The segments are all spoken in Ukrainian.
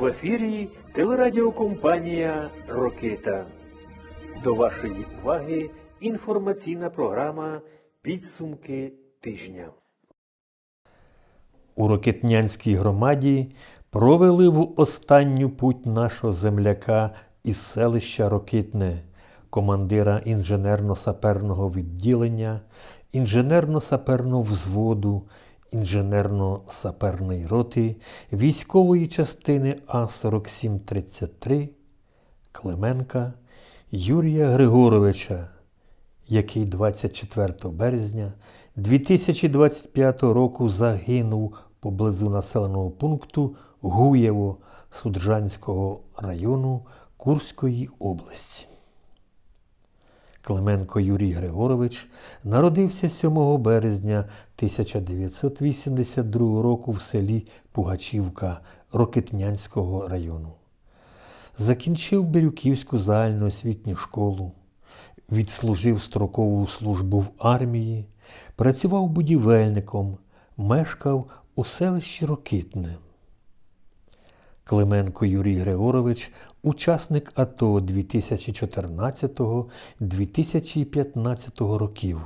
В ефірі телерадіокомпанія Рокита. До вашої уваги інформаційна програма Підсумки тижня. У Рокетнянській громаді провели в останню путь нашого земляка із селища Рокитне, командира інженерно-саперного відділення, інженерно-саперного взводу, інженерно-саперної роти військової частини А4733 Клименка Юрія Григоровича, який 24 березня 2025 року загинув поблизу населеного пункту Гуєво Суджанського району Курської області. Клименко Юрій Григорович народився 7 березня 1982 року в селі Пугачівка Рокитнянського району. Закінчив Бірюківську загальноосвітню школу, відслужив строкову службу в армії, працював будівельником, мешкав у селищі Рокитне. Клименко Юрій Григорович учасник АТО 2014-2015 років.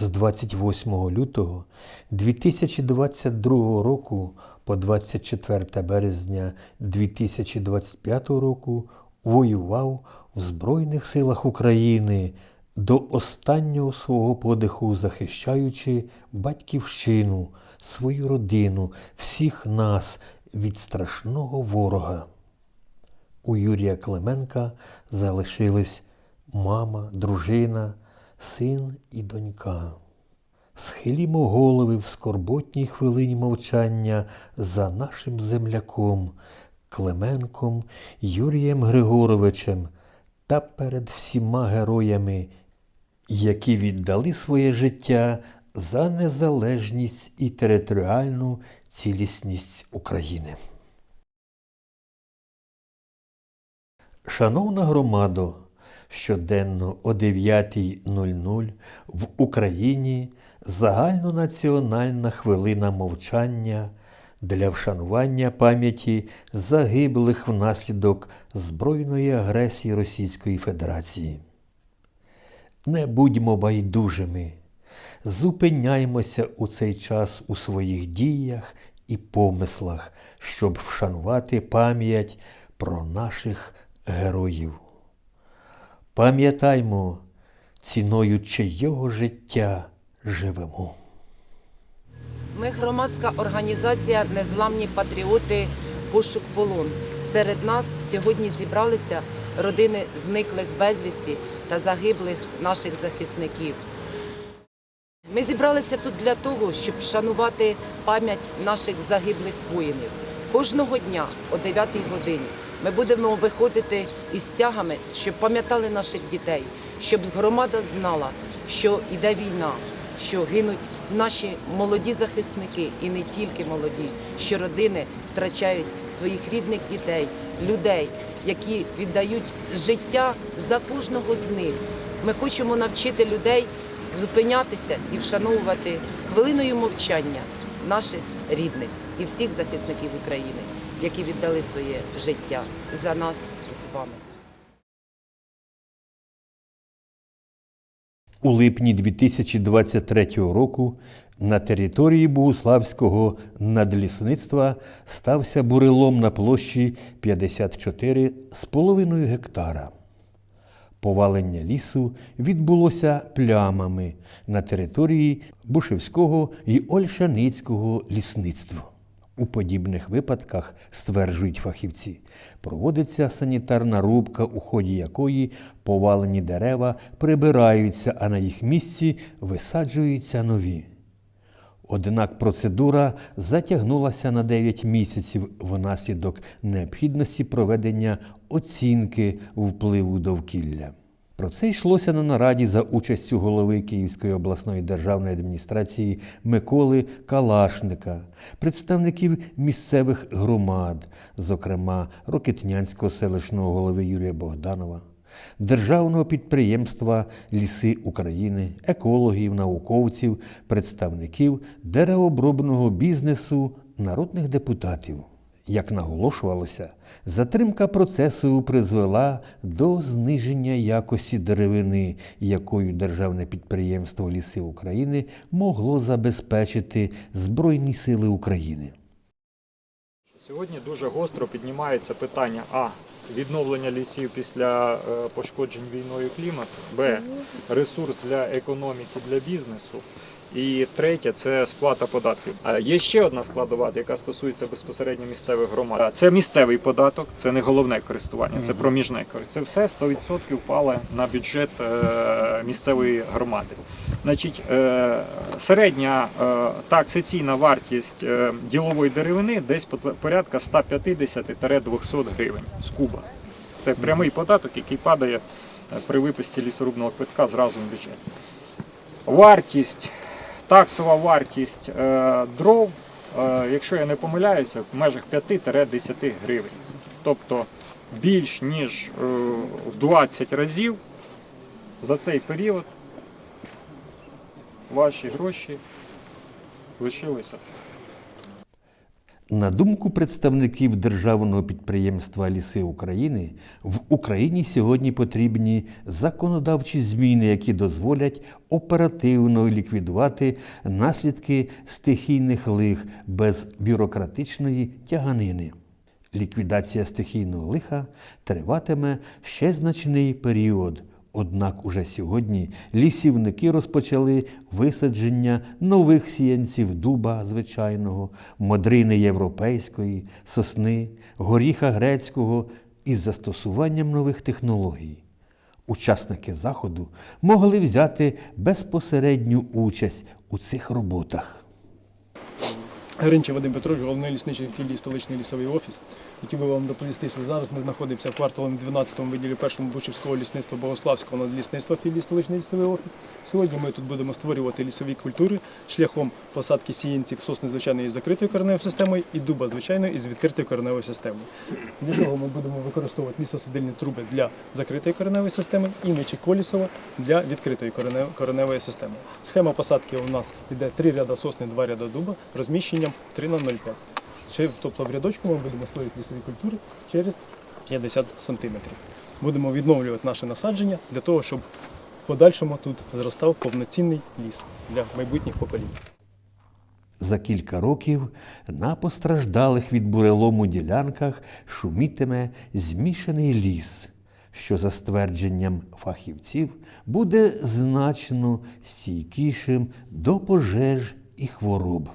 З 28 лютого 2022 року по 24 березня 2025 року воював в Збройних силах України до останнього свого подиху захищаючи батьківщину, свою родину, всіх нас від страшного ворога. У Юрія Клименка залишились мама, дружина, син і донька. Схилімо голови в скорботній хвилині мовчання за нашим земляком, Клименком Юрієм Григоровичем та перед всіма героями, які віддали своє життя за незалежність і територіальну цілісність України. Шановна громадо, щоденно о 9.00 в Україні загальнонаціональна хвилина мовчання для вшанування пам'яті загиблих внаслідок збройної агресії Російської Федерації. Не будьмо байдужими, зупиняймося у цей час у своїх діях і помислах, щоб вшанувати пам'ять про наших героїв. Пам'ятаймо, ціною чийого життя живемо. Ми громадська організація Незламні патріоти Пошук полон. Серед нас сьогодні зібралися родини зниклих безвісті та загиблих наших захисників. Ми зібралися тут для того, щоб вшанувати пам'ять наших загиблих воїнів. Кожного дня о 9 годині ми будемо виходити із стягами, щоб пам'ятали наших дітей, щоб громада знала, що йде війна, що гинуть наші молоді захисники і не тільки молоді, що родини втрачають своїх рідних дітей, людей, які віддають життя за кожного з них. Ми хочемо навчити людей зупинятися і вшановувати хвилиною мовчання наших рідних і всіх захисників України, які віддали своє життя за нас з вами. У липні 2023 року на території Богуславського надлісництва стався бурелом на площі 54,5 гектара. Повалення лісу відбулося плямами на території Бушевського і Ольшаницького лісництва. У подібних випадках, стверджують фахівці, проводиться санітарна рубка, у ході якої повалені дерева прибираються, а на їх місці висаджуються нові. Однак процедура затягнулася на 9 місяців внаслідок необхідності проведення оцінки впливу довкілля. Про це йшлося на нараді за участю голови Київської обласної державної адміністрації Миколи Калашника, представників місцевих громад, зокрема Рокетнянського селищного голови Юрія Богданова, державного підприємства Ліси України, екологів, науковців, представників деревообробного бізнесу, народних депутатів. Як наголошувалося, затримка процесу призвела до зниження якості деревини, якою державне підприємство Ліси України могло забезпечити Збройні Сили України. Сьогодні дуже гостро піднімається питання А. Відновлення лісів після е, пошкоджень війною клімату, Б. Ресурс для економіки, для бізнесу. І третє це сплата податків. А є ще одна складова, яка стосується безпосередньо місцевих громад. Це місцевий податок, це не головне користування, це проміжне користування. Це все 100% впало на бюджет е, місцевої громади. Значить, е, середня е, та вартість ділової деревини десь по- порядка 150-200 гривень з куба. Це прямий податок, який падає при виписці лісорубного квитка зразу в бюджет. Вартість, таксова вартість е, дров, е, якщо я не помиляюся, в межах 5-10 гривень. Тобто більш ніж е, в 20 разів за цей період ваші гроші лишилися. На думку представників державного підприємства Ліси України, в Україні сьогодні потрібні законодавчі зміни, які дозволять оперативно ліквідувати наслідки стихійних лих без бюрократичної тяганини. Ліквідація стихійного лиха триватиме ще значний період. Однак уже сьогодні лісівники розпочали висадження нових сіянців дуба звичайного, модрини європейської, сосни, горіха грецького із застосуванням нових технологій. Учасники заходу могли взяти безпосередню участь у цих роботах. Гринча Вадим Петрович, головний лісничий філії столичний лісовий офіс. Хотів би вам доповісти, що зараз ми знаходимося в кварталом 12-му відділі першому Бучівського лісництва Богославського надлісництва філії столичний лісовий офіс. Сьогодні ми тут будемо створювати лісові культури шляхом посадки сіянців сосни звичайної із закритою кореневою системою і дуба звичайної із відкритою кореневою системою. Для чого ми будемо використовувати лісосидильні труби для закритої кореневої системи і мечі колісова для відкритої кореневої системи. Схема посадки у нас йде три ряда сосни, два ряда дуба розміщенням 3 на 0,5. Чи- Тобто в рядочку ми будемо створити лісові культури через 50 сантиметрів. Будемо відновлювати наше насадження для того, щоб подальшому тут зростав повноцінний ліс для майбутніх поколінь. За кілька років на постраждалих від бурелому ділянках шумітиме змішаний ліс, що, за ствердженням фахівців, буде значно стійкішим до пожеж і хвороб.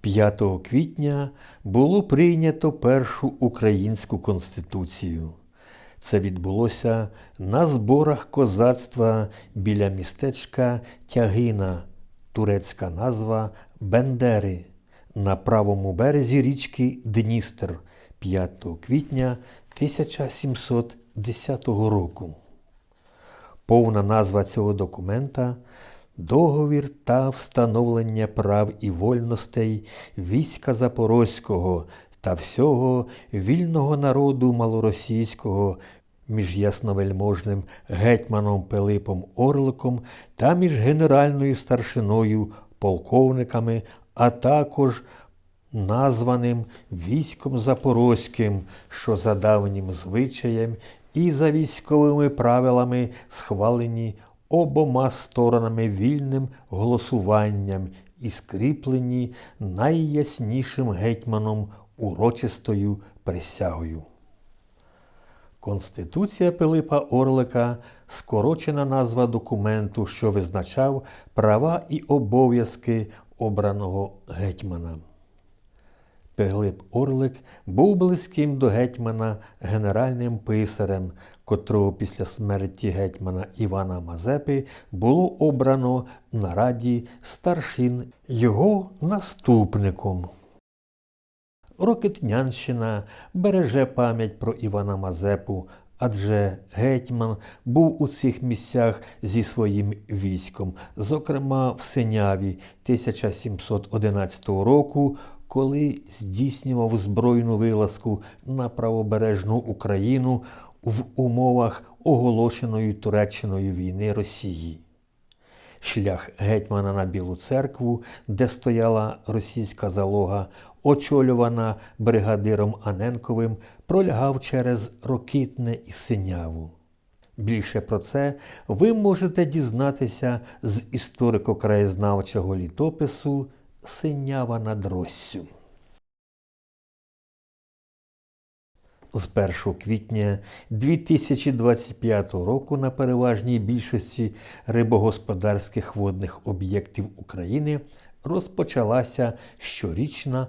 5 квітня було прийнято першу українську конституцію. Це відбулося на зборах козацтва біля містечка Тягина, турецька назва Бендери, на правому березі річки Дністер 5 квітня 1710 року. Повна назва цього документа Договір та встановлення прав і вольностей війська Запорозького та всього вільного народу малоросійського між ясновельможним гетьманом Пилипом Орликом та між генеральною старшиною, полковниками, а також названим військом Запорозьким, що за давнім звичаєм і за військовими правилами схвалені обома сторонами вільним голосуванням і скріплені найяснішим гетьманом урочистою присягою. Конституція Пилипа Орлика скорочена назва документу, що визначав права і обов'язки обраного гетьмана. Пилип Орлик був близьким до гетьмана генеральним писарем, котрого після смерті гетьмана Івана Мазепи було обрано на раді старшин його наступником. Рокетнянщина береже пам'ять про Івана Мазепу, адже гетьман був у цих місцях зі своїм військом, зокрема в Синяві 1711 року, коли здійснював збройну вилазку на правобережну Україну в умовах оголошеної Туреччиною війни Росії. Шлях гетьмана на Білу церкву, де стояла російська залога, очолювана бригадиром Аненковим, пролягав через Рокитне і Синяву. Більше про це ви можете дізнатися з історико-краєзнавчого літопису Синява над Россю. З 1 квітня 2025 року на переважній більшості рибогосподарських водних об'єктів України розпочалася щорічна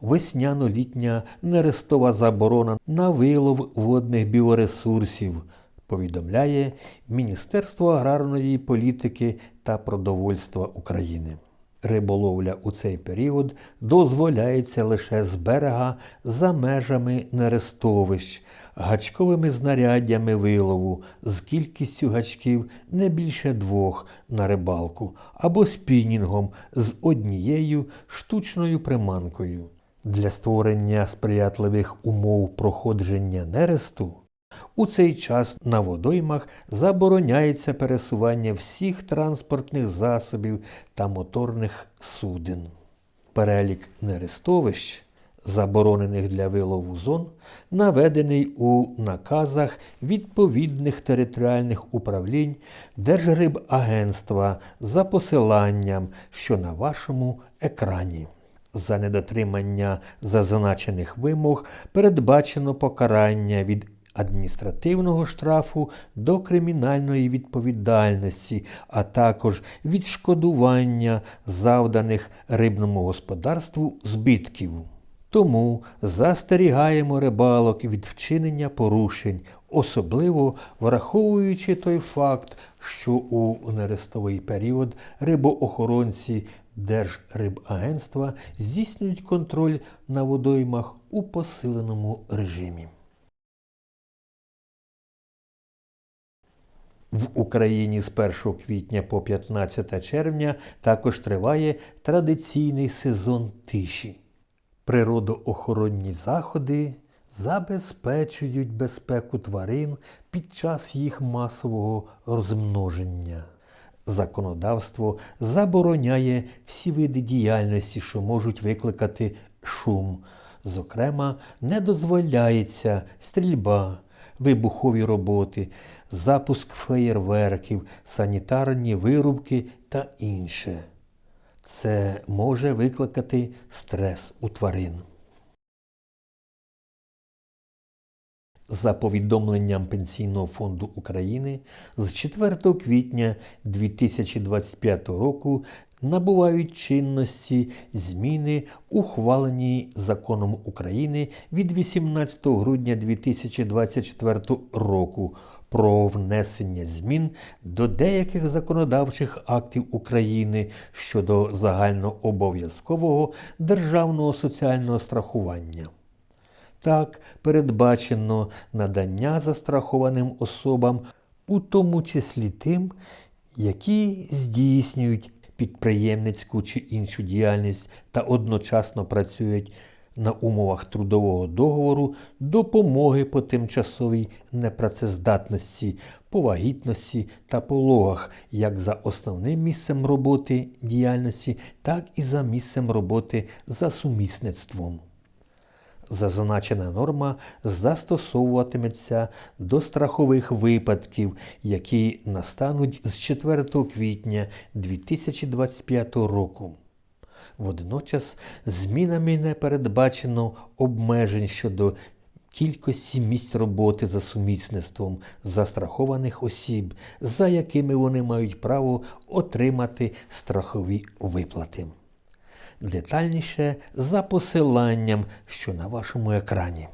весняно-літня нерестова заборона на вилов водних біоресурсів, повідомляє Міністерство аграрної політики та продовольства України. Риболовля у цей період дозволяється лише з берега за межами нерестовищ, гачковими знаряддями вилову з кількістю гачків не більше двох на рибалку або спінінгом з однією штучною приманкою. Для створення сприятливих умов проходження нересту у цей час на водоймах забороняється пересування всіх транспортних засобів та моторних суден. Перелік нерестовищ, заборонених для вилову зон, наведений у наказах відповідних територіальних управлінь Держрибагентства за посиланням, що на вашому екрані. За недотримання зазначених вимог передбачено покарання від адміністративного штрафу до кримінальної відповідальності, а також відшкодування завданих рибному господарству збитків. Тому застерігаємо рибалок від вчинення порушень, особливо враховуючи той факт, що у нерестовий період рибоохоронці Держрибагентства здійснюють контроль на водоймах у посиленому режимі. В Україні з 1 квітня по 15 червня також триває традиційний сезон тиші. Природоохоронні заходи забезпечують безпеку тварин під час їх масового розмноження. Законодавство забороняє всі види діяльності, що можуть викликати шум. Зокрема, не дозволяється стрільба, вибухові роботи, запуск феєрверків, санітарні вирубки та інше. Це може викликати стрес у тварин. За повідомленням Пенсійного фонду України, з 4 квітня 2025 року набувають чинності зміни, ухвалені законом України від 18 грудня 2024 року про внесення змін до деяких законодавчих актів України щодо загальнообов'язкового державного соціального страхування. Так, передбачено надання застрахованим особам, у тому числі тим, які здійснюють підприємницьку чи іншу діяльність та одночасно працюють на умовах трудового договору допомоги по тимчасовій непрацездатності, по вагітності та пологах, як за основним місцем роботи діяльності, так і за місцем роботи за сумісництвом. Зазначена норма застосовуватиметься до страхових випадків, які настануть з 4 квітня 2025 року. Водночас змінами не передбачено обмежень щодо кількості місць роботи за сумісництвом застрахованих осіб, за якими вони мають право отримати страхові виплати детальніше за посиланням, що на вашому екрані.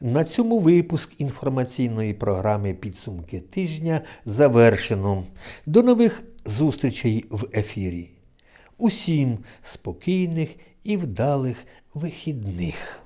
На цьому випуск інформаційної програми Підсумки тижня завершено. До нових зустрічей в ефірі. Усім спокійних і вдалих вихідних.